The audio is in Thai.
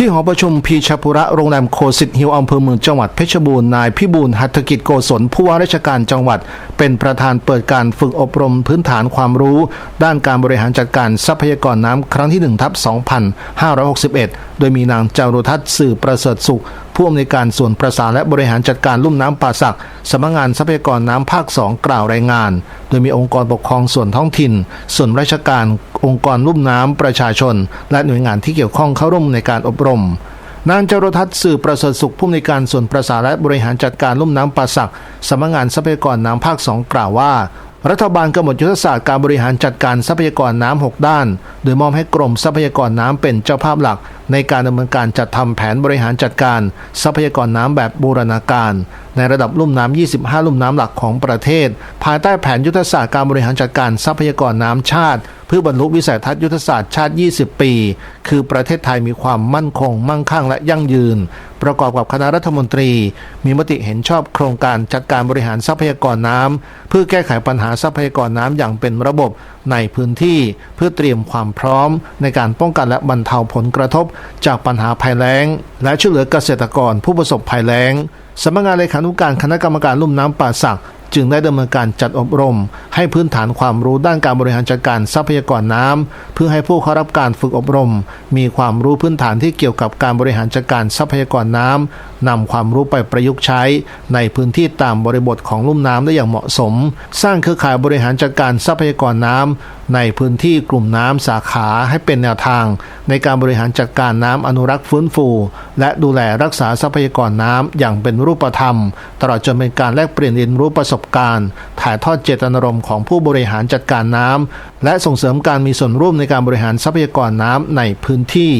ที่หอประชุมพีชพุระโรงแรมโคสิตฮิลอำเภอเมืองจังหวัดเพชรบูรณ์นายพิบูลหัตถกิจโกศลผู้ว่าราชการจังหวัด เป็นประธานเปิดการฝึกอบรมพื้นฐานความรู้ ด้านการบริหารจัดการทรัพยากรน้ำครั้งที่1ทับ2561 โดยมีนางจารุทัศน์สื่อประเสริฐสุข ผู้อำนวยการส่วนประสานและบริหารจัดการลุ่มน้ำป่าสักสำนักงานทรัพยากรน้ำภาค 2 กล่าวรายงาน โดยมีองค์กรปกครองส่วนท้องถิ่น ส่วนราชการ องค์กรลุ่มน้ำประชาชน และหน่วยงานที่เกี่ยวข้องเข้าร่วมในการอบรมนางจรทัศน์สื่อประเสริฐสุขผู้อำนวยการส่วนประสานและบริหารจัดการลุ่มน้ำป่าสักสำนักงานทรัพยากรน้ำภาค2กล่าวว่า รัฐบาลกำหนดยุทธศาสตร์การบริหารจัดการทรัพยากรน้ำ6ด้าน ดยมอบให้กรมทรัพยากรน้ำเป็นเจ้าภาพหลัก ในการดำเนินการจัดทำแผนบริหารจัดการ ทรัพยากรน้ำแบบบูรณาการ ในระดับลุ่มน้ำ 25 ลุ่มน้ำหลักของประเทศ ภายใต้แผนยุทธศาสตร์การบริหารจัดการทรัพยากรน้ำชาติ เพื่อบรรลุวิสัยทัศน์ยุทธศาสตร์ชาติ 20 ปี คือประเทศไทยมีความมั่นคง มั่งคั่งและยั่งยืน ประกอบกับคณะรัฐมนตรี มีมติเห็นชอบโครงการจัดการบริหารทรัพยากรน้ำเพื่อแก้ไขปัญหาทรัพยากรน้ำอย่างเป็นระบบในพื้นที่เพื่อเตรียมความพร้อม ในการป้องกันและบรรเทาผลกระทบ จากปัญหาภัยแล้ง และช่วยเหลือเกษตรกรผู้ประสบภัยแล้งสำนักงานเลขานุการคณะกรรมการลุ่มน้ำป่าสักจึงได้ดำเนินการจัดอบรม ให้พื้นฐานความรู้ด้านการบริหารจัดการทรัพยากรน้ำเพื่อให้ผู้เข้ารับการฝึกอบรม มีความรู้พื้นฐานที่เกี่ยวกับการบริหารจัดการทรัพยากรน้ำนำความรู้ไปประยุกต์ใช้ ในพื้นที่ตามบริบทของลุ่มน้ำได้อย่างเหมาะสม สร้างเครือข่ายบริหารจัดการทรัพยากรน้ำ ในพื้นที่กลุ่มน้ำสาขาให้เป็นแนวทาง ในการบริหารจัดการน้ำอนุรักษ์ฟื้นฟู และดูแลรักษาทรัพยากรน้ำอย่างเป็นรูปธรรม ตลอดจนเป็นการแลกเปลี่ยนเรียนรู้ประสบการณ์ ถ่ายทอดเจตนารมณ์ของผู้บริหารจัดการน้ำและส่งเสริมการมีส่วนร่วมในการบริหารทรัพยากรน้ำในพื้นที่